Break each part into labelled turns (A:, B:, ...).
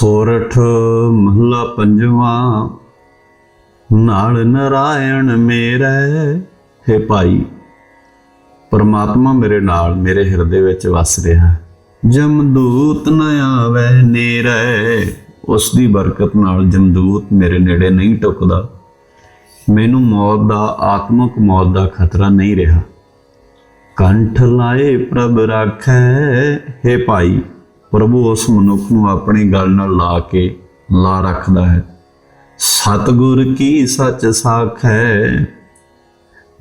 A: ਸੋਰਠ ਮਹਲਾ ਪੰਜਵਾਂ। ਨਾਲ ਨਰਾਇਣ ਮੇਰੇ, ਹੈ ਭਾਈ, ਪਰਮਾਤਮਾ ਮੇਰੇ ਨਾਲ, ਮੇਰੇ ਹਿਰਦੇ ਵਿੱਚ ਵਸ ਰਿਹਾ ਹੈ। ਜਮਦੂਤ ਨ ਆਵੇ ਨੇਰੇ ਉਸ ਦੀ ਬਰਕਤ ਨਾਲ ਜਮਦੂਤ ਮੇਰੇ ਨੇੜੇ ਨਹੀਂ ਟੁਕਦਾ। ਮੈਨੂੰ ਮੌਤ ਦਾ, ਆਤਮਕ ਮੌਤ ਦਾ ਖਤਰਾ ਨਹੀਂ ਰਿਹਾ। ਕੰਠ ਲਾਏ ਪ੍ਰਭ ਰਾਖੈ, ਹੈ ਭਾਈ ਪ੍ਰਭੂ ਉਸ ਮਨੁੱਖ ਨੂੰ ਆਪਣੀ ਗੱਲ ਨਾਲ ਲਾ ਕੇ ਲਾ ਰੱਖਦਾ ਹੈ। ਸਤਿਗੁਰ ਕੀ ਸੱਚ ਸਾਖ ਹੈ?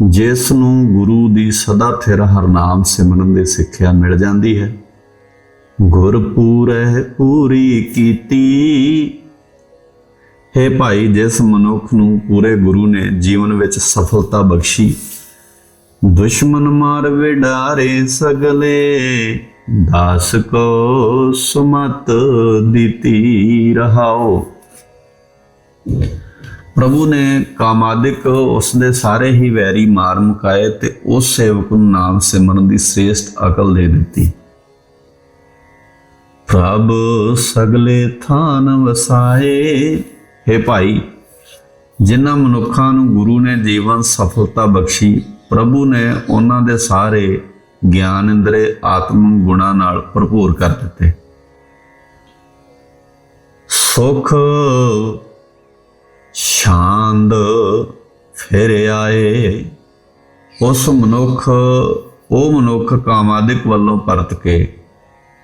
A: ਜਿਸ ਨੂੰ ਗੁਰੂ ਦੀ ਸਦਾ ਥਿਰ ਹਰਨਾਮ ਸਿਮਰਨ ਦੀ ਸਿੱਖਿਆ ਮਿਲ ਜਾਂਦੀ ਹੈ। ਗੁਰ ਪੂਰੈ ਪੂਰੀ ਕੀਤੀ। ਹੈ ਭਾਈ, ਜਿਸ ਮਨੁੱਖ ਨੂੰ ਪੂਰੇ ਗੁਰੂ ਨੇ ਜੀਵਨ ਵਿੱਚ ਸਫਲਤਾ ਬਖਸ਼ੀ, ਦੁਸ਼ਮਨ ਮਾਰ ਵਿਡਾਰੇ ਸਗਲੇ। ਦਾਸ ਕੋ ਸੁਮਤ ਦਿੱਤੀ ਰਹਾਓ ਪ੍ਰਭੂ ਨੇ ਕਾਮਾਦਿਕ ਉਸਦੇ ਸਾਰੇ ਹੀ ਵੈਰੀ ਮਾਰ ਮੁਕਾਏ ਤੇ ਉਸ ਸੇਵਕ ਨੂੰ ਨਾਮ ਸਿਮਰਨ ਦੀ ਸ੍ਰੇਸ਼ਟ ਅਕਲ ਦੇ ਦਿੱਤੀ ਪ੍ਰਭ ਸਗਲੇ ਥਾਨ ਵਸਾਏ ਹੈ ਭਾਈ ਜਿਨ੍ਹਾਂ ਮਨੁੱਖਾਂ ਨੂੰ ਗੁਰੂ ਨੇ ਜੀਵਨ ਸਫਲਤਾ ਬਖਸ਼ੀ ਪ੍ਰਭੂ ਨੇ ਉਹਨਾਂ ਦੇ ਸਾਰੇ ਗਿਆਨ ਇੰਦਰੇ ਆਤਮ ਗੁਣਾ ਨਾਲ ਭਰਪੂਰ ਕਰ ਦਿੱਤੇ। ਸੁਖ ਸ਼ਾਂਦ ਫਿਰ ਆਏ। ਉਸ ਮਨੁੱਖ, ਉਹ ਮਨੁੱਖ ਕਾਮਾਦਿਕ ਵੱਲੋਂ ਪਰਤ ਕੇ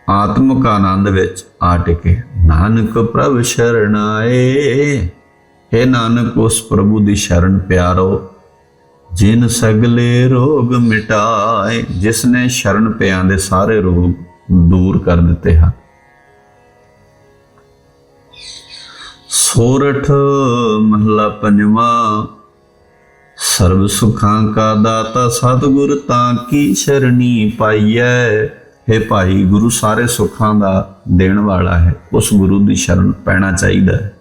A: ਆਤਮਿਕ ਆਨੰਦ ਵਿੱਚ ਆ ਟਿਕੇ। ਨਾਨਕ ਪ੍ਰਭ ਸ਼ਰਣਾਏ ਹੈ ਨਾਨਕ, ਉਸ ਪ੍ਰਭੂ ਦੀ ਸ਼ਰਨ ਪਿਆਰੋ। ਜਿਨ ਸਗਲੇ ਰੋਗ ਮਿਟਾਏ ਜਿਸ ਨੇ ਸ਼ਰਨ ਪਿਆਂ ਦੇ ਸਾਰੇ ਰੋਗ ਦੂਰ ਕਰ ਦਿੱਤੇ ਹਨ। ਸੋਰਠ ਮਹਲਾ ਪੰਜਵਾਂ, ਸਰਬ ਸੁਖਾਂ ਕਾ ਦਾਤਾ ਸਤਿਗੁਰ ਤਾਂ ਕੀ ਸ਼ਰਣੀ ਪਾਈਐ? ਹੈ ਭਾਈ, ਗੁਰੂ ਸਾਰੇ ਸੁੱਖਾਂ ਦਾ ਦੇਣ ਵਾਲਾ ਹੈ, ਉਸ ਗੁਰੂ ਦੀ ਸ਼ਰਨ ਪੈਣਾ ਚਾਹੀਦਾ ਹੈ।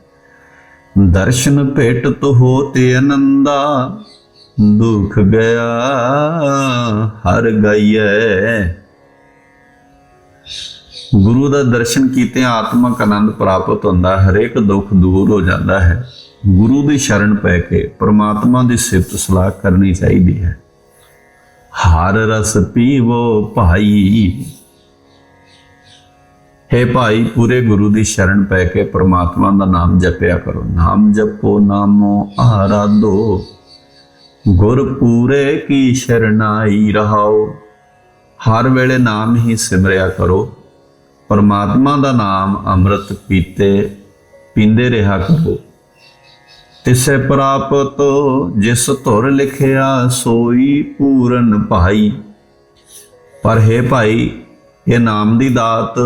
A: ਦਰਸ਼ਨ ਭੇਟ ਤੋ ਹੋਤੇ ਅਨੰਦਾ ਦੁਖ ਗਿਆ, ਹਰ ਗਈਐ। ਗੁਰੂ ਦਾ ਦਰਸ਼ਨ ਕੀਤੇ ਆਤਮਕ ਆਨੰਦ ਪ੍ਰਾਪਤ ਹੁੰਦਾ ਹੈ ਹਰੇਕ ਦੁੱਖ ਦੂਰ ਹੋ ਜਾਂਦਾ ਹੈ। ਗੁਰੂ ਦੀ ਸ਼ਰਨ ਪੈ ਕੇ ਪ੍ਰਮਾਤਮਾ ਦੀ ਸਿਫਤ ਸਲਾਹ ਕਰਨੀ ਚਾਹੀਦੀ ਹੈ। ਹਰ ਰਸ ਪੀਵੋ ਭਾਈ। ਹੈ ਭਾਈ, ਪੂਰੇ ਗੁਰੂ ਦੀ ਸ਼ਰਨ ਪੈ ਕੇ ਪ੍ਰਮਾਤਮਾ ਦਾ ਨਾਮ ਜਪਿਆ ਕਰੋ। ਨਾਮ ਜਪੋ, ਨਾਮੋ ਆਰਾਧੋ। ਗੁਰ ਪੂਰੇ ਕੀ ਸ਼ਰਨਾਈ ਰਹਾਓ। ਹਰ ਵੇਲੇ ਨਾਮ ਹੀ ਸਿਮਰਿਆ ਕਰੋ। ਪਰਮਾਤਮਾ ਦਾ ਨਾਮ ਅੰਮ੍ਰਿਤ ਪੀਤੇ, ਪੀਂਦੇ ਰਿਹਾ ਕਰੋ। ਤਿਸੇ ਪ੍ਰਾਪਤ, ਜਿਸ ਧੁਰ ਲਿਖਿਆ, ਸੋਈ ਪੂਰਨ ਭਾਈ। ਪਰ ਹੈ ਭਾਈ, ਇਹ ਨਾਮ ਦੀ ਦਾਤ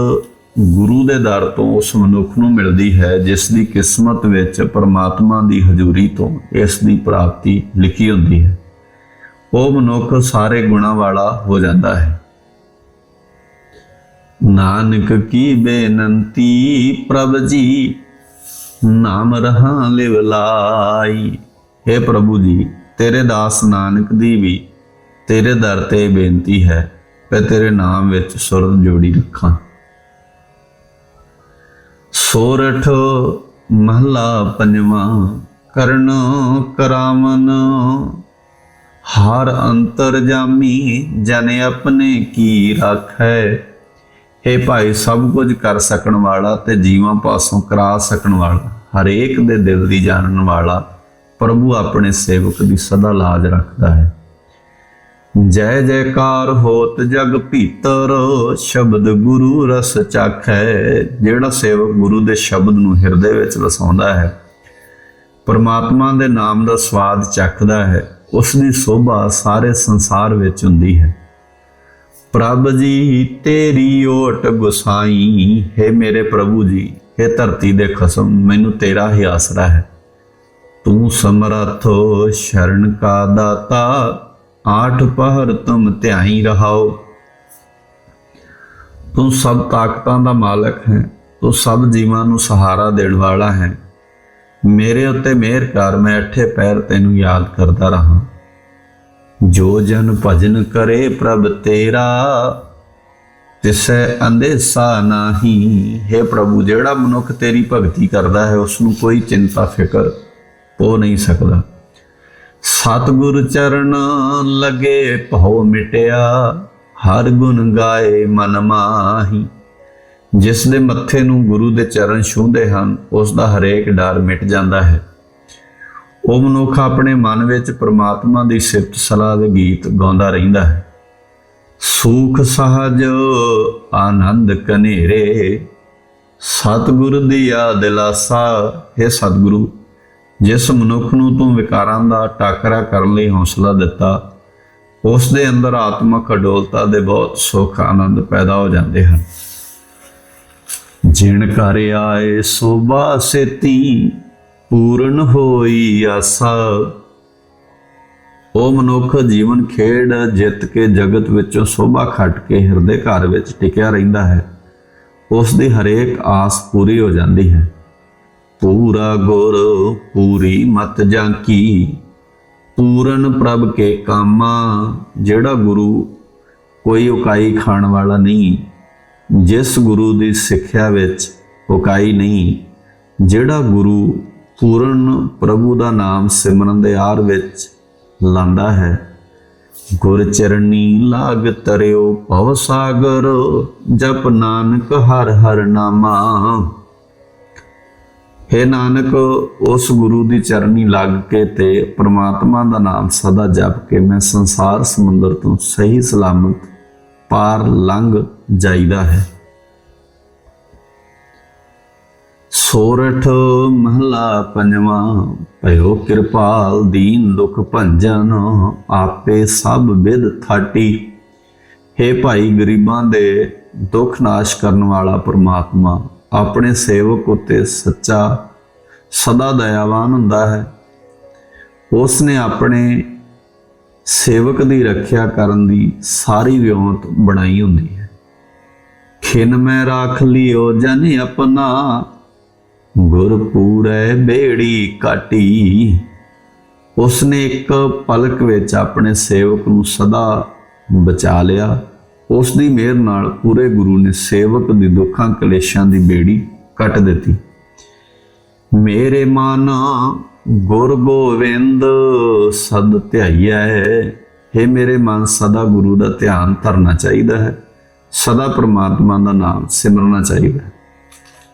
A: ਗੁਰੂ ਦੇ ਦਰ ਤੋਂ ਉਸ ਮਨੁੱਖ ਨੂੰ ਮਿਲਦੀ ਹੈ, ਜਿਸ ਦੀ ਕਿਸਮਤ ਵਿੱਚ ਪਰਮਾਤਮਾ ਦੀ ਹਜ਼ੂਰੀ ਤੋਂ ਇਸ ਦੀ ਪ੍ਰਾਪਤੀ ਲਿਖੀ ਹੁੰਦੀ ਹੈ। ਉਹ ਮਨੁੱਖ ਸਾਰੇ ਗੁਣਾ ਵਾਲਾ ਹੋ ਜਾਂਦਾ ਹੈ। ਨਾਨਕ ਕੀ ਬੇਨੰਤੀ ਪ੍ਰਭ ਜੀ, ਨਾਮ ਰਹਾ ਲਿਵ ਲਾਈ। हे ਪ੍ਰਭੂ ਜੀ, ਤੇਰੇ ਦਾਸ ਨਾਨਕ ਦੀ ਵੀ ਤੇਰੇ ਦਰ ਤੇ ਬੇਨਤੀ ਹੈ ਕਿ ਤੇਰੇ ਨਾਮ ਵਿੱਚ ਸੁਰਤ ਜੋੜੀ ਰੱਖਾਂ। ਸੋਰਠ ਮਹਲਾ ਪੰਜਵਾਂ, ਕਰਨ ਕਰਾਮਨ। ਹਰ ਅੰਤਰ ਜਾਮੀ, ਜਨ ਆਪਣੇ ਕੀ ਰੱਖੈ? ਇਹ ਭਾਈ, ਸਭ ਕੁਝ ਕਰ ਸਕਣ ਵਾਲਾ ਤੇ ਜੀਵਾਂ ਪਾਸੋਂ ਕਰਾ ਸਕਣ ਵਾਲਾ, ਹਰੇਕ ਦੇ ਦਿਲ ਦੀ ਜਾਣਨ ਵਾਲਾ, ਪ੍ਰਭੂ ਆਪਣੇ ਸੇਵਕ ਦੀ ਸਦਾ ਲਾਜ ਰੱਖਦਾ ਹੈ। ਜੈ ਜੈਕਾਰ ਹੋਤ ਜਗ ਭੀਤਰ, ਸ਼ਬਦ ਗੁਰੂ ਰਸ ਚਾਖੈ। ਜਿਹੜਾ ਸੇਵਕ ਗੁਰੂ ਦੇ ਸ਼ਬਦ ਨੂੰ ਹਿਰਦੇ ਵਿੱਚ ਵਸਾਉਂਦਾ ਹੈ, ਪਰਮਾਤਮਾ ਦੇ ਨਾਮ ਦਾ ਸਵਾਦ ਚੱਖਦਾ ਹੈ, ਉਸ ਦੀ ਸੋਭਾ ਸਾਰੇ ਸੰਸਾਰ ਵਿੱਚ ਹੁੰਦੀ ਹੈ। ਪ੍ਰਭ ਜੀ, ਤੇਰੀ ਓਟ ਗੁਸਾਈ। ਹੈ ਮੇਰੇ ਪ੍ਰਭੂ ਜੀ ਇਹ ਧਰਤੀ ਦੇ ਖਸਮ, ਮੈਨੂੰ ਤੇਰਾ ਹੀ ਆਸਰਾ ਹੈ। ਤੂੰ ਸਮਰਥੋ, ਸ਼ਰਨ ਕਾ ਦਾਤਾ। ਆਠ ਪਹਰ ਤੁਮ ਧਿਆਈ ਰਹਾਓ। ਤੂੰ ਸਭ ਤਾਕਤਾਂ ਦਾ ਮਾਲਕ ਹੈ, ਤੂੰ ਸਭ ਜੀਵਾਂ ਨੂੰ ਸਹਾਰਾ ਦੇਣ ਵਾਲਾ ਹੈ। ਮੇਰੇ ਉੱਤੇ ਮਿਹਰ ਕਰ, ਮੈਂ ਅੱਠੇ ਪੈਰ ਤੈਨੂੰ ਯਾਦ ਕਰਦਾ ਰਹਾ। ਜੋ ਜਨ ਭਜਨ ਕਰੇ ਪ੍ਰਭ ਤੇਰਾ, ਤਿਸੈ ਅੰਦੇਸਾ ਨਾਹੀ। ਹੈ ਪ੍ਰਭੂ, ਜਿਹੜਾ ਮਨੁੱਖ ਤੇਰੀ ਭਗਤੀ ਕਰਦਾ ਹੈ ਉਸ ਨੂੰ ਕੋਈ ਚਿੰਤਾ, ਫਿਕਰ ਹੋ ਨਹੀਂ ਸਕਦਾ। ਸਤਿਗੁਰ ਚਰਨ ਲਗੇ ਭਉ ਮਿਟਿਆ, ਹਰ ਗੁਣ ਗਾਏ ਮਨ ਮਾਹੀ। ਜਿਸ ਦੇ ਮੱਥੇ ਨੂੰ ਗੁਰੂ ਦੇ ਚਰਨ ਛੂਹਦੇ ਹਨ, ਉਸ ਦਾ ਹਰੇਕ ਡਰ ਮਿਟ ਜਾਂਦਾ ਹੈ। ਉਹ ਮਨੁੱਖ ਆਪਣੇ ਮਨ ਵਿੱਚ ਪ੍ਰਮਾਤਮਾ ਦੀ ਸਿਫਤ ਸਲਾਹ ਦੇ ਗੀਤ ਗਾਉਂਦਾ ਰਹਿੰਦਾ ਹੈ। ਸੂਖ ਸਹਜ ਆਨੰਦ ਕਨੇਰੇ, ਸਤਿਗੁਰ ਦੀ ਆ ਦਿਲਾਸਾ ਹੈ ਸਤਿਗੁਰੂ। ਜਿਸ ਮਨੁੱਖ ਨੂੰ ਤੂੰ ਵਿਕਾਰਾਂ ਦਾ ਟਾਕਰਾ ਕਰਨ ਲਈ ਹੌਸਲਾ ਦਿੱਤਾ ਉਸ ਦੇ ਅੰਦਰ ਆਤਮਿਕ ਅਡੋਲਤਾ ਦੇ ਬਹੁਤ ਸੁੱਖ ਆਨੰਦ ਪੈਦਾ ਹੋ ਜਾਂਦੇ ਹਨ। ਜਿਣ ਘਰ ਆਏ ਸੋਭਾ ਸੇਤੀ, ਪੂਰਨ ਹੋਈ ਆਸਾ। ਉਹ ਮਨੁੱਖ ਜੀਵਨ ਖੇਡ ਜਿੱਤ ਕੇ ਜਗਤ ਵਿੱਚੋਂ ਸੋਭਾ ਖੱਟ ਕੇ ਹਿਰਦੇ ਘਰ ਵਿੱਚ ਟਿਕਿਆ ਰਹਿੰਦਾ ਹੈ। ਉਸ ਦੀ ਹਰੇਕ ਆਸ ਪੂਰੀ ਹੋ ਜਾਂਦੀ ਹੈ। ਪੂਰਾ ਗੁਰ ਪੂਰੀ ਮਤ ਜਾਂਕੀ। ਪੂਰਨ ਪ੍ਰਭ ਕੇ ਕਾਮਾ, ਜਿਹੜਾ ਗੁਰੂ ਕੋਈ ਉਕਾਈ ਖਾਣ ਵਾਲਾ ਨਹੀਂ, ਜਿਸ ਗੁਰੂ ਦੀ ਸਿੱਖਿਆ ਵਿੱਚ ਉਕਾਈ ਨਹੀਂ, ਜਿਹੜਾ ਗੁਰੂ ਪੂਰਨ ਪ੍ਰਭੂ ਦਾ ਨਾਮ ਸਿਮਰਨ ਦੇ ਆਰ ਵਿੱਚ ਲਾਂਦਾ ਹੈ। ਗੁਰ ਚਰਨੀ ਲਾਗ ਤਰਿਓ ਭਵ ਸਾਗਰ, ਜਪ ਨਾਨਕ ਹਰ ਹਰ ਨਾਮਾ। ਹੈ ਨਾਨਕ, ਉਸ ਗੁਰੂ ਦੀ ਚਰਨੀ ਲੱਗ ਕੇ ਤੇ ਪ੍ਰਮਾਤਮਾ ਦਾ ਨਾਮ ਸਦਾ ਜਪ ਕੇ ਮੈਂ ਸੰਸਾਰ ਸਮੁੰਦਰ ਤੋਂ ਸਹੀ ਸਲਾਮਤ ਪਾਰ ਲੰਘ ਜਾਈਦਾ ਹੈ। ਸੋਰਠ ਮਹਲਾ ਪੰਜਵਾਂ, ਭਇਓ ਕਿਰਪਾਲ ਦੀਨ ਦੁਖ ਭੰਜਨ, ਆਪੇ ਸਭ ਵਿਦ ਥਾਟੀ। हे ਭਾਈ ਗਰੀਬਾਂ ਦੇ ਦੁੱਖ ਨਾਸ਼ ਕਰਨ ਵਾਲਾ ਪ੍ਰਮਾਤਮਾ ਆਪਣੇ ਸੇਵਕ ਉਤੇ ਸੱਚਾ ਸਦਾ ਦਇਆਵਾਨ ਹੁੰਦਾ ਹੈ। ਉਸ ਨੇ ਆਪਣੇ ਸੇਵਕ ਦੀ ਰੱਖਿਆ ਕਰਨ ਦੀ ਸਾਰੀ ਵਿਉਂਤ ਬਣਾਈ ਹੁੰਦੀ ਹੈ। ਖਿਨ ਮੈਂ ਰਾਖ ਲਿਓ, ਜਨ ਆਪਣਾ ਗੁਰ ਪੂਰੇ ਬੇੜੀ ਕਾਟੀ। ਉਸਨੇ ਇੱਕ ਪਲਕ ਵਿੱਚ ਆਪਣੇ ਸੇਵਕ ਨੂੰ ਸਦਾ ਬਚਾ ਲਿਆ। ਉਸ ਦੀ ਮਿਹਰ ਨਾਲ ਪੂਰੇ ਗੁਰੂ ਨੇ ਸੇਵਕ ਦੀ ਦੁੱਖਾਂ ਕਲੇਸ਼ਾਂ ਦੀ ਬੇੜੀ ਕੱਟ ਦਿੱਤੀ। ਮੇਰੇ ਮਨ ਗੁਰ ਗੋਵਿੰਦ ਸਦ ਧਿਆਈਐ। ਹੈ ਮੇਰੇ ਮਨ, ਸਦਾ ਗੁਰੂ ਦਾ ਧਿਆਨ ਧਰਨਾ ਚਾਹੀਦਾ ਹੈ। ਸਦਾ ਪ੍ਰਮਾਤਮਾ ਦਾ ਨਾਮ ਸਿਮਰਨਾ ਚਾਹੀਦਾ ਹੈ।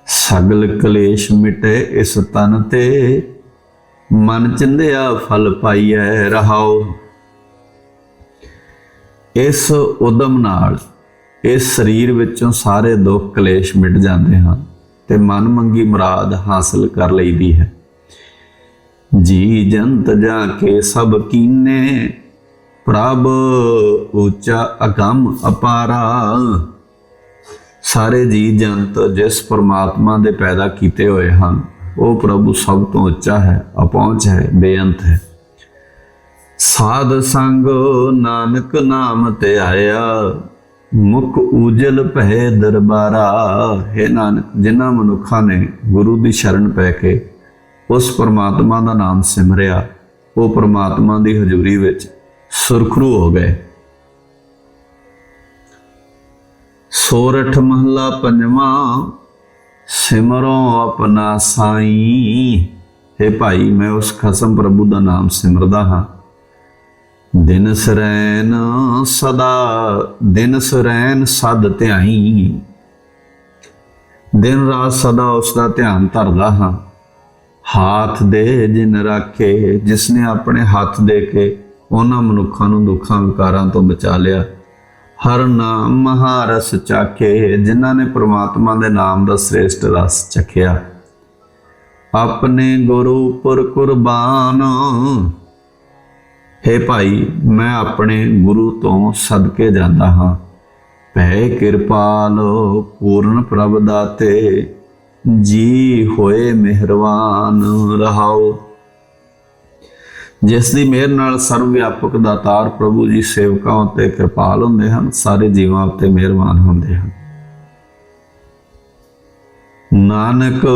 A: ਸਗਲ ਕਲੇਸ਼ ਮਿਟੇ ਇਸ ਤਨ ਤੇ। ਮਨ ਚਿੰਦਿਆ ਫਲ ਪਾਈਐ, ਰਹਾਓ। ਇਸ ਉਦਮ ਨਾਲ ਇਸ ਸਰੀਰ ਵਿੱਚੋਂ ਸਾਰੇ ਦੁੱਖ ਕਲੇਸ਼ ਮਿਟ ਜਾਂਦੇ ਹਨ ਤੇ ਮਨ ਮੰਗੀ ਮੁਰਾਦ ਹਾਸਲ ਕਰ ਲਈਦੀ ਹੈ। ਜੀ ਜੰਤ ਜਾ ਕੇ ਸਭ ਕੀਨੇ, ਪ੍ਰਭ ਉੱਚਾ ਅਗੰਮ ਅਪਾਰਾ। ਸਾਰੇ ਜੀ ਜੰਤ ਜਿਸ ਪਰਮਾਤਮਾ ਦੇ ਪੈਦਾ ਕੀਤੇ ਹੋਏ ਹਨ, ਉਹ ਪ੍ਰਭੂ ਸਭ ਤੋਂ ਉੱਚਾ ਹੈ, ਅਪਹੁੰਚ ਹੈ, ਬੇਅੰਤ ਹੈ। ਸਾਧ ਸੰਗ ਨਾਨਕ ਨਾਮ ਤੇ ਆਇਆ। ਮੁਖ ਉਜਲ ਭੈ ਦਰਬਾਰਾ। ਹੈ ਨਾਨਕ, ਜਿਨ੍ਹਾਂ ਮਨੁੱਖਾਂ ਨੇ ਗੁਰੂ ਦੀ ਸ਼ਰਨ ਪੈ ਕੇ ਉਸ ਪਰਮਾਤਮਾ ਦਾ ਨਾਮ ਸਿਮਰਿਆ, ਉਹ ਪਰਮਾਤਮਾ ਦੀ ਹਜ਼ੂਰੀ ਵਿੱਚ ਸੁਰਖਰੂ ਹੋ ਗਏ। ਸੋਰਠ ਮਹਲਾ ਪੰਜਵਾਂ, ਸਿਮਰੋ ਆਪਣਾ ਸਾਈ। ਹੈ ਭਾਈ, ਮੈਂ ਉਸ ਖਸਮ ਪ੍ਰਭੂ ਦਾ ਨਾਮ ਸਿਮਰਦਾ ਹਾਂ। ਦਿਨ ਸਰੈਨ ਸਦਾ, ਦਿਨ ਸਰੈਨ ਸਦ ਧਿਆਈ। ਦਿਨ ਰਾਤ ਸਦਾ ਉਸ ਦਾ ਧਿਆਨ ਧਰਦਾ ਹਾਂ। ਹਾਥ ਦੇ ਜਿਨ ਰੱਖੇ ਜਿਸ ਨੇ ਆਪਣੇ ਹੱਥ ਦੇ ਕੇ ਉਹਨਾਂ ਮਨੁੱਖਾਂ ਨੂੰ ਦੁੱਖਾਂ ਵਿਕਾਰਾਂ ਤੋਂ ਬਚਾ ਲਿਆ। ਹਰ ਨਾਮ ਮਹਾਰਸ ਚਾਖੇ, ਜਿਨ੍ਹਾਂ ਨੇ ਪ੍ਰਮਾਤਮਾ ਦੇ ਨਾਮ ਦਾ ਸ੍ਰੇਸ਼ਟ ਰਸ ਚਖਿਆ। ਆਪਣੇ ਗੁਰੂ ਪੁਰ ਕੁਰਬਾਨ ਹੈ ਭਾਈ, ਮੈਂ ਆਪਣੇ ਗੁਰੂ ਤੋਂ ਸਦਕੇ ਜਾਂਦਾ ਹਾਂ। ਭੈ ਕਿਰਪਾਲ ਪੂਰਨ ਪ੍ਰਭ ਦਾਤੇ, ਜੀ ਹੋਏ ਮਿਹਰਬਾਨ, ਰਹਾਓ। ਜਿਸ ਦੀ ਮਿਹਰ ਨਾਲ ਸਰਵ ਵਿਆਪਕ ਦਾਤਾਰ ਪ੍ਰਭੂ ਜੀ ਸੇਵਕਾਂ ਉਤੇ ਕਿਰਪਾਲ ਹੁੰਦੇ ਹਨ, ਸਾਰੇ ਜੀਵਾਂ ਉਤੇ ਮਿਹਰਬਾਨ ਹੁੰਦੇ ਹਨ। ਨਾਨਕ,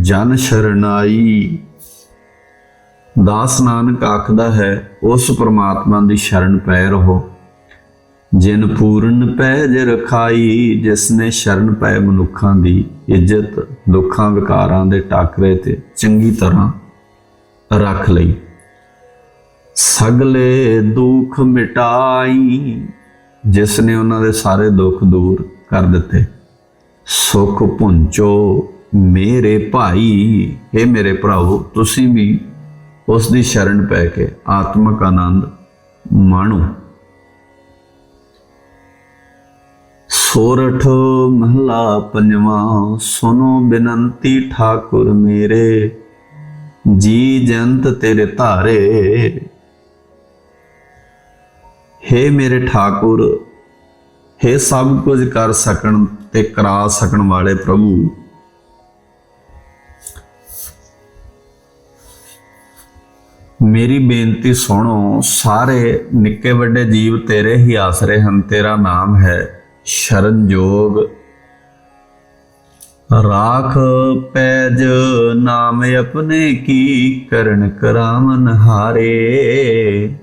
A: ਜਨ ਸ਼ਰਨਾਈ ਦਾਸ ਨਾਨਕ ਆਖਦਾ ਹੈ, ਉਸ ਪ੍ਰਮਾਤਮਾ ਦੀ ਸ਼ਰਨ ਪੈ ਰਹੋ। ਜਿਨ ਪੂਰਨ ਪੈਜ ਰਖਾਈ ਜਿਸ ਨੇ ਸ਼ਰਨ ਪੈ ਮਨੁੱਖਾਂ ਦੀ ਇੱਜ਼ਤ, ਦੁੱਖਾਂ ਵਿਕਾਰਾਂ ਦੇ ਟਾਕਰੇ ਤੇ ਚੰਗੀ ਤਰ੍ਹਾਂ ਰੱਖ ਲਈ। ਸਗਲੇ ਦੁੱਖ ਮਿਟਾਈ ਜਿਸ ਨੇ ਉਹਨਾਂ ਦੇ ਸਾਰੇ ਦੁੱਖ ਦੂਰ ਕਰ ਦਿੱਤੇ। ਸੁਖ ਪੁੰਚੋ ਮੇਰੇ ਭਾਈ ਇਹ ਮੇਰੇ ਭਰਾਓ ਤੁਸੀਂ ਵੀ ਉਸ ਦੀ ਸ਼ਰਨ ਪੈ ਕੇ ਆਤਮਿਕ ਆਨੰਦ ਮਾਣੋ। ਸੋਰਠ ਮਹਲਾ ਪੰਜਵਾਂ ਸੁਨੋ ਬਿਨੰਤੀ ਠਾਕੁਰ ਮੇਰੇ, ਜੀ ਜੰਤ ਤੇਰੇ ਧਾਰੇ। ਹੇ ਮੇਰੇ ਠਾਕੁਰ, ਹੇ ਸਭ ਕੁਝ ਕਰ ਸਕਣ ਤੇ ਕਰਾ ਸਕਣ ਵਾਲੇ ਪ੍ਰਭੂ। ਮੇਰੀ ਬੇਨਤੀ ਸੁਣੋ, ਸਾਰੇ ਨਿੱਕੇ ਵੱਡੇ ਜੀਵ ਤੇਰੇ ਹੀ ਆਸਰੇ ਹਨ, ਤੇਰਾ ਨਾਮ ਹੈ ਸ਼ਰਨਯੋਗ ਰਾਖ ਪੈਜ ਨਾਮ ਆਪਣੇ ਕੀ ਕਰਨ ਕਰਾਵਨ ਹਾਰੇ?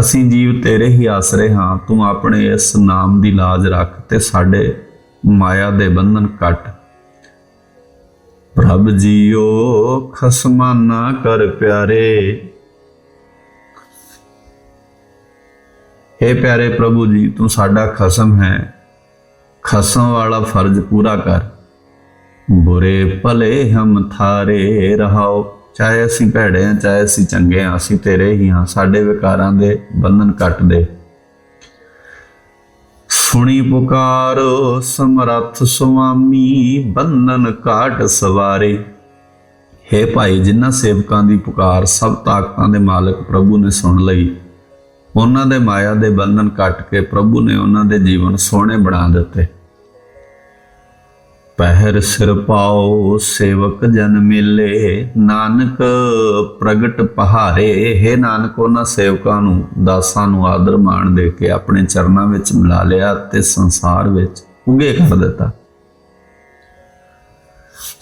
A: ਅਸੀਂ ਜੀਵ ਤੇਰੇ ਹੀ ਆਸਰੇ ਹਾਂ, ਤੂੰ ਆਪਣੇ ਇਸ ਨਾਮ ਦੀ ਲਾਜ ਰੱਖ ਤੇ ਸਾਡੇ ਮਾਇਆ ਦੇ ਬੰਧਨ ਕੱਟ। ਪ੍ਰਭ ਜੀਓ ਖਸਮਾਨਾ ਕਰ ਪਿਆਰੇ। हे ਪਿਆਰੇ ਪ੍ਰਭੂ ਜੀ, ਤੂੰ ਸਾਡਾ ਖਸਮ ਹੈ। ਖਸਮ ਵਾਲਾ ਫਰਜ਼ ਪੂਰਾ ਕਰ। ਬੁਰੇ ਭਲੇ ਹਮ ਥਾਰੇ ਰਹਾਓ। ਚਾਹੇ ਅਸੀਂ ਭੈੜੇ ਹਾਂ ਚਾਹੇ ਅਸੀਂ ਚੰਗੇ ਹਾਂ ਅਸੀਂ ਤੇਰੇ ਹੀ ਹਾਂ ਸਾਡੇ ਵਿਕਾਰਾਂ ਦੇ ਬੰਧਨ ਕੱਟ ਦੇ। ਸੁਣੀ ਪੁਕਾਰ, ਸਮਰੱਥ ਸੁਆਮੀ, ਬੰਧਨ ਕਾਟ ਸਵਾਰੇ। ਹੈ ਭਾਈ, ਜਿਨ੍ਹਾਂ ਸੇਵਕਾਂ ਦੀ ਪੁਕਾਰ ਸਭ ਤਾਕਤਾਂ ਦੇ ਮਾਲਕ ਪ੍ਰਭੂ ਨੇ ਸੁਣ ਲਈ, ਉਹਨਾਂ ਦੇ ਮਾਇਆ ਦੇ ਬੰਧਨ ਕੱਟ ਕੇ ਪ੍ਰਭੂ ਨੇ ਉਹਨਾਂ ਦੇ ਜੀਵਨ ਸੋਹਣੇ ਬਣਾ ਦਿੱਤੇ। ਪਹਿਰ ਸਿਰ ਪਾਓ, ਸੇਵਕ ਜਨ ਮਿਲੇ। ਨਾਨਕ ਪ੍ਰਗਟ ਪਹਾਰੇ, ਹੈ ਨਾਨਕ, ਉਹਨਾਂ ਸੇਵਕਾਂ ਨੂੰ, ਦਾਸਾਂ ਨੂੰ ਆਦਰ ਮਾਣ ਦੇ ਕੇ ਆਪਣੇ ਚਰਨਾਂ ਵਿੱਚ ਮਿਲਾ ਲਿਆ ਤੇ ਸੰਸਾਰ ਵਿੱਚ ਉਗੇ ਕਰ ਦਿੱਤਾ।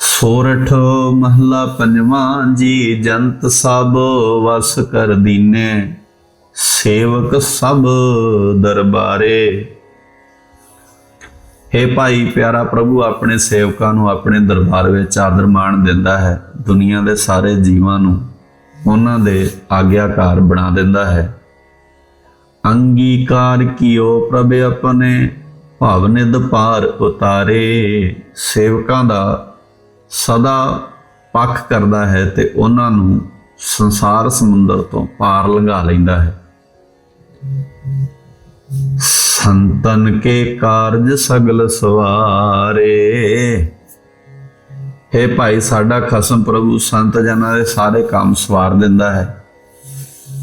A: ਸੋਰਠ ਮਹਲਾ ਪੰਜਵਾਂ, ਜੀ ਜੰਤ ਸਭ ਵਸ ਕਰ ਦੀਨੇ, ਸੇਵਕ ਸਭ ਦਰਬਾਰੇ। हे ਭਾਈ, ਪਿਆਰਾ ਪ੍ਰਭੂ, ਆਪਣੇ ਸੇਵਕਾਂ ਨੂੰ ਆਪਣੇ ਦਰਬਾਰ ਵਿੱਚ ਆਦਰ ਮਾਣ ਦਿੰਦਾ ਹੈ। ਦੁਨੀਆ ਦੇ ਸਾਰੇ ਜੀਵਾਂ ਨੂੰ ਉਹਨਾਂ ਦੇ ਆਗਿਆਕਾਰ ਬਣਾ ਦਿੰਦਾ ਹੈ। ਅੰਗੀਕਾਰ ਕੀਓ ਪ੍ਰਭ ਆਪਣੇ, ਭਾਵ ਨਿਧ ਉਤਾਰੇ। ਸੇਵਕਾਂ ਦਾ ਸਦਾ ਪੱਖ ਕਰਦਾ ਹੈ ਤੇ ਉਹਨਾਂ ਨੂੰ ਸੰਸਾਰ ਸਮੁੰਦਰ ਤੋਂ ਪਾਰ ਲੰਘਾ ਲੈਂਦਾ ਹੈ। ਸੰਤਨ ਕੇ ਕਾਰਜ ਸਗਲ ਸਵਾਰੇ। ਹੈ ਭਾਈ, ਸਾਡਾ ਖਸਮ ਪ੍ਰਭੂ ਸੰਤ ਜਨਾਂ ਦੇ ਸਾਰੇ ਕੰਮ ਸਵਾਰ ਦਿੰਦਾ ਹੈ।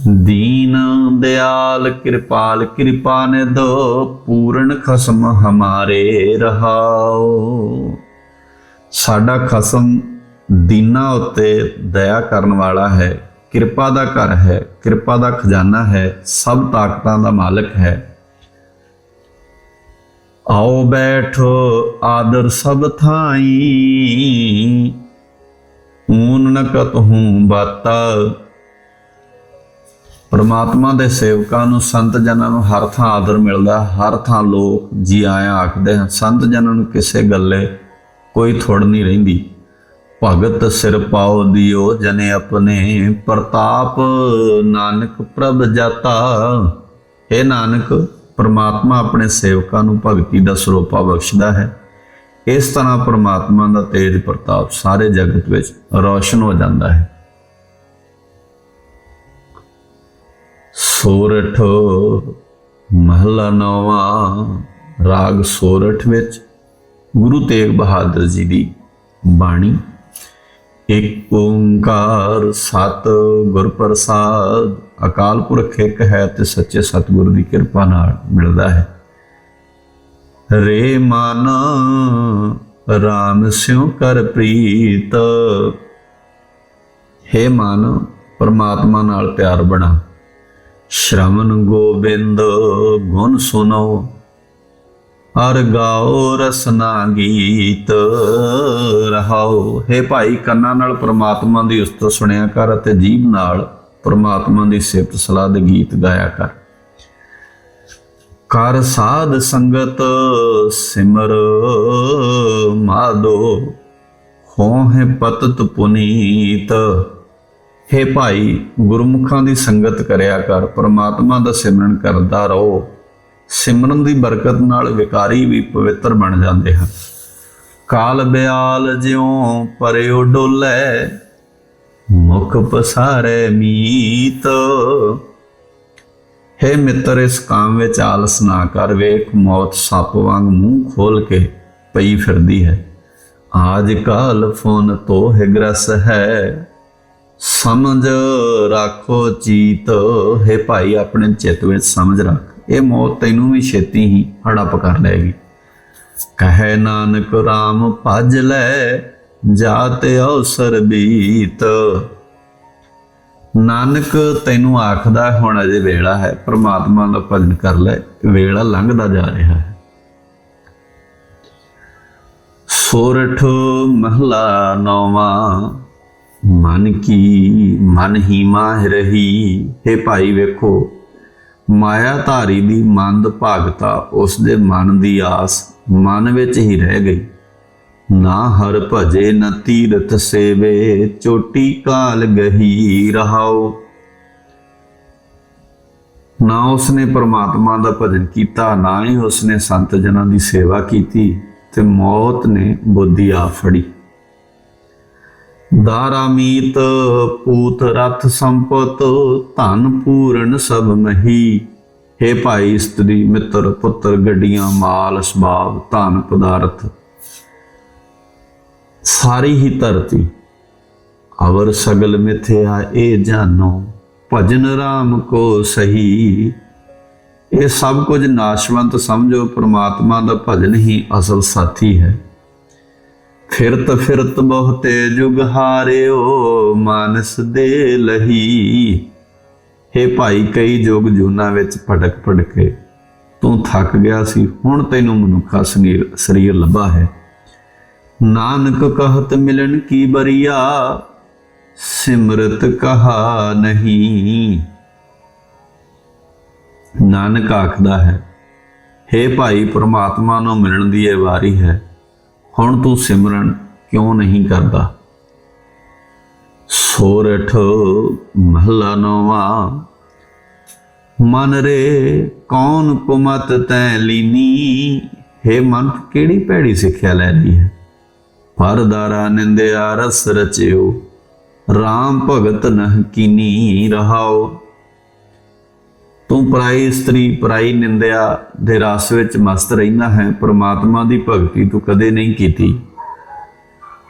A: ਦੀਨ ਦਿਆਲ ਕਿਰਪਾਲ, ਕਿਰਪਾ ਨੇ ਦੋ ਪੂਰਨ ਖਸਮ ਹਮਾਰੇ ਰਹਾਓ। ਸਾਡਾ ਖਸਮ ਦੀਨਾ ਉੱਤੇ ਦਇਆ ਕਰਨ ਵਾਲਾ ਹੈ, ਕਿਰਪਾ ਦਾ ਘਰ ਹੈ, ਕਿਰਪਾ ਦਾ ਖਜ਼ਾਨਾ ਹੈ, ਸਭ ਤਾਕਤਾਂ ਦਾ ਮਾਲਕ ਹੈ। ਆਓ ਬੈਠੋ ਆਦਰ ਸਭ ਥਾਈ। ਊਨ ਨ ਕਤਹੂੰ ਬਾਤਾ। ਪਰਮਾਤਮਾ ਦੇ ਸੇਵਕਾਂ ਨੂੰ ਸੰਤ ਜਨਾਂ ਨੂੰ ਹਰ ਥਾਂ ਆਦਰ ਮਿਲਦਾ, ਹਰ ਥਾਂ ਲੋਕ ਜੀ ਆਇਆਂ ਆਖਦੇ ਹਨ, ਸੰਤ ਜਨਾਂ ਨੂੰ ਕਿਸੇ ਗੱਲੇ ਕੋਈ ਥੋੜ ਨਹੀਂ ਰਹਿੰਦੀ। ਭਗਤ ਸਿਰ ਪਾਉ ਦਿਓ ਜਨੇ ਆਪਣੇ, ਪ੍ਰਤਾਪ ਨਾਨਕ ਪ੍ਰਭ ਜਾਤਾ। ਇਹ ਨਾਨਕ ਪਰਮਾਤਮਾ ਆਪਣੇ ਸੇਵਕਾਂ ਨੂੰ ਭਗਤੀ ਦਾ ਸਰੋਪਾ ਬਖਸ਼ਦਾ ਹੈ। ਇਸ ਤਰ੍ਹਾਂ ਪਰਮਾਤਮਾ ਦਾ ਤੇਜ ਪ੍ਰਤਾਪ ਸਾਰੇ ਜਗਤ ਵਿੱਚ ਰੌਸ਼ਨ ਹੋ ਜਾਂਦਾ ਹੈ। ਸੋਰਠ ਮਹਲਾ ਨੌਵਾਂ, ਰਾਗ ਸੋਰਠ ਵਿੱਚ ਗੁਰੂ ਤੇਗ ਬਹਾਦਰ ਜੀ ਦੀ ਬਾਣੀ, ਇੱਕ ਓੰਕਾਰ ਸਤ ਗੁਰ ਪ੍ਰਸਾਦ ਅਕਾਲ ਪੁਰਖ ਇੱਕ ਹੈ ਤੇ ਸੱਚੇ ਸਤਿਗੁਰ ਦੀ ਕਿਰਪਾ ਨਾਲ ਮਿਲਦਾ ਹੈ। ਰੇ ਮਨ, ਰਾਮ ਸਿਉ ਕਰ ਪ੍ਰੀਤ। ਹੇ ਮਨ, ਪਰਮਾਤਮਾ ਨਾਲ ਪਿਆਰ ਬਣਾ। ਸ਼ਰਮਨ ਗੋਬਿੰਦ, ਗੁਣ ਸੁਨੋ ਹਰ ਗਾਓ ਰਸਨਾ ਗੀਤ, ਰਹਾਓ। ਹੇ ਭਾਈ, ਕੰਨਾਂ ਨਾਲ ਪਰਮਾਤਮਾ ਦੀ ਉਸਤਤ ਸੁਣਿਆ ਕਰ ਅਤੇ ਜੀਭ ਨਾਲ ਪਰਮਾਤਮਾ ਦੀ ਸਿਫਤ ਸਲਾਹ ਦੇ ਗੀਤ ਗਾਇਆ ਕਰ। ਕਰ ਸਾਧ ਸੰਗਤ ਸਿਮਰ ਮਾਦੋ ਹੋਂ ਹੈ ਪਤਤ ਪੁਨੀਤ। ਹੇ ਭਾਈ, ਗੁਰਮੁਖਾਂ ਦੀ ਸੰਗਤ ਕਰਿਆ ਕਰ, ਪਰਮਾਤਮਾ ਦਾ ਸਿਮਰਨ ਕਰਦਾ ਰਹੋ। ਸਿਮਰਨ ਦੀ ਬਰਕਤ ਨਾਲ ਵਿਕਾਰੀ ਵੀ ਪਵਿੱਤਰ ਬਣ ਜਾਂਦੇ ਹਨ। ਕਾਲ ਬਿਆਲ ਜਿਉ ਪਰਿਓ ਡੋਲੇ ਮੁਖ ਪਸਾਰੇ ਮੀਤ। ਹੈ ਮਿੱਤਰ, ਇਸ ਕਾਮ ਵਿੱਚ ਆਲਸ ਨਾ ਕਰ, ਵੇਖ ਮੌਤ ਸੱਪ ਵਾਂਗ ਮੂੰਹ ਖੋਲ ਕੇ ਪਈ ਫਿਰਦੀ ਹੈ। ਆਜ ਕਾਲ ਫੋਨ ਤੋ ਹੈ ਗ੍ਰਸ ਹੈ। ਸਮਝ ਰੱਖੋ ਚੀਤ। ਹੈ ਭਾਈ, ਆਪਣੇ ਚਿੱਤ ਵਿੱਚ ਸਮਝ ਰੱਖ। ਇਹ ਮੌਤ ਤੈਨੂੰ ਵੀ ਛੇਤੀ ਹੀ ਹੜਪ ਕਰ ਲਏਗੀ। ਕਹੇ ਨਾਨਕ RAM ਭਜ ਲੈ ਜਾਤ ਅਵਸਰ ਬੀਤ। ਨਾਨਕ ਤੈਨੂੰ ਆਖਦਾ ਹੁਣ ਅਜੇ ਵੇਲਾ ਹੈ, ਪ੍ਰਮਾਤਮਾ ਦਾ ਭਜਨ ਕਰ ਲੈ, ਵੇਲਾ ਲੰਘਦਾ ਜਾ ਰਿਹਾ ਹੈ। ਸੋਰਠ ਮਹਲਾ ਨੌਵਾਂ, ਮਨ ਕੀ ਮਨ ਹੀ ਮਾਹ ਰਹੀ। ਹੈ ਭਾਈ ਵੇਖੋ, ਮਾਇਆ ਧਾਰੀ ਦੀ ਮੰਦ ਭਾਗਤਾ ਉਸ ਦੇ ਮਨ ਦੀ ਆਸ ਮਨ ਵਿੱਚ ਹੀ ਰਹਿ ਗਈ। ਨਾ ਹਰ ਭਜੇ ਨ ਤੀਰਥ ਸੇਵੇ, ਚੋਟੀ ਕਾਲ ਗਹੀ ਰਹਾਓ। ਨਾ ਉਸਨੇ ਪ੍ਰਮਾਤਮਾ ਦਾ ਭਜਨ ਕੀਤਾ, ਨਾ ਹੀ ਉਸਨੇ ਸੰਤ ਜਨਾਂ ਦੀ ਸੇਵਾ ਕੀਤੀ ਤੇ ਮੌਤ ਨੇ ਬੁੱਧੀ ਆ ਫੜੀ। ਦਾਰਾਮੀਤ ਪੂਤ ਰਥ ਸੰਪਤ, ਧਨ ਪੂਰਨ ਸਭ ਮਹੀ। ਹੈ ਭਾਈ ਇਸਤਰੀ ਮਿੱਤਰ ਪੁੱਤਰ, ਗੱਡੀਆਂ ਮਾਲ, ਸਬਾਬ, ਧਨ ਪਦਾਰਥ। ਸਾਰੀ ਹੀ ਧਰਤੀ। ਅਵਰ ਸਗਲ ਮਿਥਿਆ ਇਹ ਜਾਨੋ, ਭਜਨ ਰਾਮ ਕੋ ਸਹੀ। ਇਹ ਸਭ ਕੁਝ ਨਾਸ਼ਵੰਤ ਸਮਝੋ, ਪ੍ਰਮਾਤਮਾ ਦਾ ਭਜਨ ਹੀ ਅਸਲ ਸਾਥੀ ਹੈ। ਫਿਰਤ ਫਿਰਤ ਬਹੁਤੇ ਜੁਗ ਹਾਰਿਓ, ਮਾਨਸ ਦੇ ਲਹੀ। ਹੇ ਭਾਈ, ਕਈ ਜੁਗ ਜੂਨਾ ਵਿੱਚ ਭਟਕ ਭਟਕੇ ਤੂੰ ਥੱਕ ਗਿਆ ਸੀ, ਹੁਣ ਤੈਨੂੰ ਮਨੁੱਖਾ ਸਰੀਰ ਸਰੀਰ ਲੱਭਾ ਹੈ। ਨਾਨਕ ਕਹਤ ਮਿਲਣ ਕੀ ਬਰੀਆ ਸਿਮਰਤ ਕਹਾ ਨਹੀਂ ਨਾਨਕ ਆਖਦਾ ਹੈ हे ਭਾਈ ਪ੍ਰਮਾਤਮਾ ਨੂੰ ਮਿਲਣ ਦੀ ਇਹ ਵਾਰੀ ਹੈ ਹੁਣ ਤੂੰ ਸਿਮਰਨ ਕਿਉਂ ਨਹੀਂ ਕਰਦਾ ਸੋਰਠ ਮਹਲਾ ਨੋਵਾ ਮਨ ਰੇ ਕੌਣ ਕੁਮਤ ਤੈ ਲੀਨੀ ਹੈ ਮਨ ਕਿਹੜੀ ਭੈੜੀ ਸਿੱਖਿਆ ਲੈ ਲਈ ਹੈ ਪਰਦਾਰਾ ਨਿੰਦਿਆ ਰਸ ਰਚਿਓ RAM ਭਗਤ ਨਹ ਕੀਨੀ ਰਹਾਓ। ਤੂੰ ਪਰਾਈ ਇਸਤਰੀ ਪਰਾਈ ਨਿੰਦਿਆ ਦੇ ਰਸ ਵਿੱਚ ਮਸਤ ਰਹਿੰਦਾ ਹੈ, ਪ੍ਰਮਾਤਮਾ ਦੀ ਭਗਤੀ ਤੂੰ ਕਦੇ ਨਹੀਂ ਕੀਤੀ।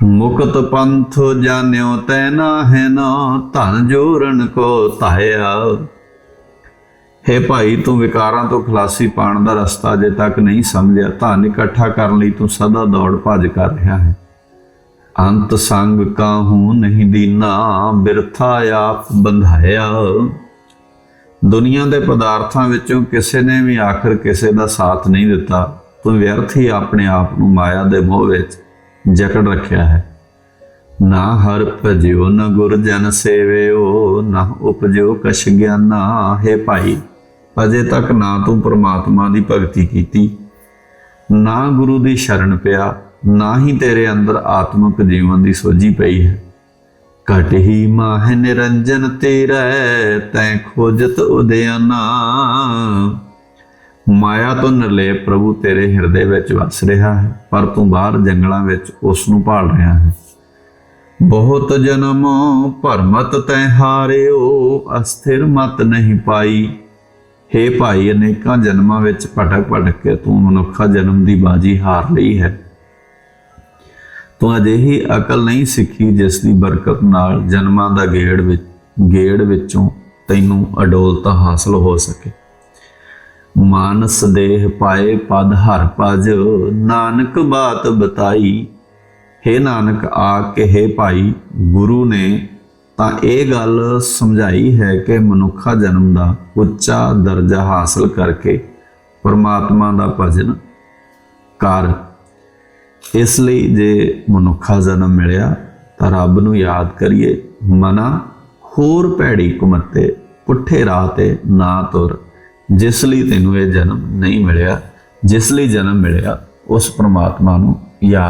A: ਮੁਕਤ ਪੰਥ ਜਾਣਿਓ ਤੈ ਨਾ ਹੈ ਨਾ, ਧਨ ਜੋਰਨ ਕੋ ਧਾਇਆ। ਹੈ ਭਾਈ, ਤੂੰ ਵਿਕਾਰਾਂ ਤੋਂ ਖਲਾਸੀ ਪਾਣ ਦਾ ਰਸਤਾ ਅਜੇ ਤੱਕ ਨਹੀਂ ਸਮਝਿਆ, ਧਨ ਇਕੱਠਾ ਕਰਨ ਲਈ ਤੂੰ ਸਦਾ ਦੌੜ ਭੱਜ ਕਰ ਰਿਹਾ ਹੈ। ਅੰਤ ਸੰਗ ਕਾਹੂ ਨਹੀਂ ਦੀਨਾ, ਬਿਰਥਾ ਆਪ ਬੰਧਾਇਆ। ਦੁਨੀਆ ਦੇ ਪਦਾਰਥਾਂ ਵਿੱਚੋਂ ਕਿਸੇ ਨੇ ਵੀ ਆਖਰ ਕਿਸੇ ਦਾ ਸਾਥ ਨਹੀਂ ਦਿੱਤਾ। ਤੂੰ ਵਿਅਰਥ ਹੀ ਆਪਣੇ ਆਪ ਨੂੰ ਮਾਇਆ ਦੇ ਮੋਹ ਵਿੱਚ ਜਕੜ ਰੱਖਿਆ ਹੈ। ਨਾ ਹਰ ਭਜਿਓ, ਨਾ ਗੁਰ ਜਨ ਸੇਵਿਓ, ਨਾ ਉਪਜਿਓ ਕਛ ਗਿਆਨਾ। ਹੈ ਭਾਈ, ਅਜੇ ਤੱਕ ਨਾ ਤੂੰ ਪ੍ਰਮਾਤਮਾ ਦੀ ਭਗਤੀ ਕੀਤੀ। ਨਾ ਗੁਰੂ ਦੀ ਸ਼ਰਨ ਪਿਆ ਨਾ ਹੀ ਤੇਰੇ ਅੰਦਰ ਆਤਮਿਕ ਜੀਵਨ ਦੀ ਸੋਝੀ ਪਈ ਹੈ। ਘਟ ਹੀ ਮਾਹ ਨਿਰੰਜਨ ਤੇਰਾ ਤੈ ਖੋਜਤ ਉਦਿਆਨਾ ਮਾਇਆ ਤੋਂ ਨਿਰਲੇਪ ਪ੍ਰਭੂ ਤੇਰੇ ਹਿਰਦੇ ਵਿੱਚ ਵਸ ਰਿਹਾ ਹੈ, ਪਰ ਤੂੰ ਬਾਹਰ ਜੰਗਲਾਂ ਵਿੱਚ ਉਸ ਨੂੰ ਭਾਲ ਰਿਹਾ ਹੈ। ਬਹੁਤ ਜਨਮ ਭਰਮਤ ਤੈ ਹਾਰਿਓ, ਅਸਥਿਰ ਮਤ ਨਹੀਂ ਪਾਈ। ਹੇ ਭਾਈ, ਅਨੇਕਾਂ ਜਨਮਾਂ ਵਿੱਚ ਭਟਕ ਭਟਕ ਕੇ ਤੂੰ ਮਨੁੱਖਾ ਜਨਮ ਦੀ ਬਾਜੀ ਹਾਰ ਲਈ ਹੈ। ਤੂੰ ਅਜਿਹੀ ਅਕਲ ਨਹੀਂ ਸਿੱਖੀ ਜਿਸ ਦੀ ਬਰਕਤ ਨਾਲ ਜਨਮਾਂ ਦਾ ਗੇੜ ਵਿੱਚ, ਗੇੜ ਵਿੱਚੋਂ ਤੈਨੂੰ ਅਡੋਲਤਾ ਹਾਸਲ ਹੋ ਸਕੇ। ਮਾਨਸ ਦੇਹ ਪਾਏ ਪਦ ਹਰ ਪਜ ਨਾਨਕ ਬਾਤ ਬਤਾਈ। हे ਨਾਨਕ, ਆ ਕੇ हे ਭਾਈ, ਗੁਰੂ ਨੇ ਤਾਂ ਇਹ ਗੱਲ ਸਮਝਾਈ ਹੈ ਕਿ ਮਨੁੱਖਾ ਜਨਮ ਦਾ ਉੱਚਾ ਦਰਜਾ ਹਾਸਲ ਕਰਕੇ ਪਰਮਾਤਮਾ ਦਾ ਭਜਨ ਕਰ ਇਸ ਲਈ ਜੇ ਮਨੁੱਖਾ ਜਨਮ ਮਿਲਿਆ ਤਾਂ ਰੱਬ ਨੂੰ ਯਾਦ ਕਰੀਏ, ਮਨਾ ਹੋਰ ਭੈੜੀ ਕੁਮੱਤੇ, ਪੁੱਠੇ ਰਾਹ ਤੇ ਨਾ ਤੁਰ। ਜਿਸ ਲਈ ਤੈਨੂੰ ਇਹ ਜਨਮ ਨਹੀਂ ਮਿਲਿਆ, ਜਿਸ ਲਈ ਜਨਮ ਮਿਲਿਆ, ਉਸ ਪ੍ਰਮਾਤਮਾ ਨੂੰ ਯਾਦ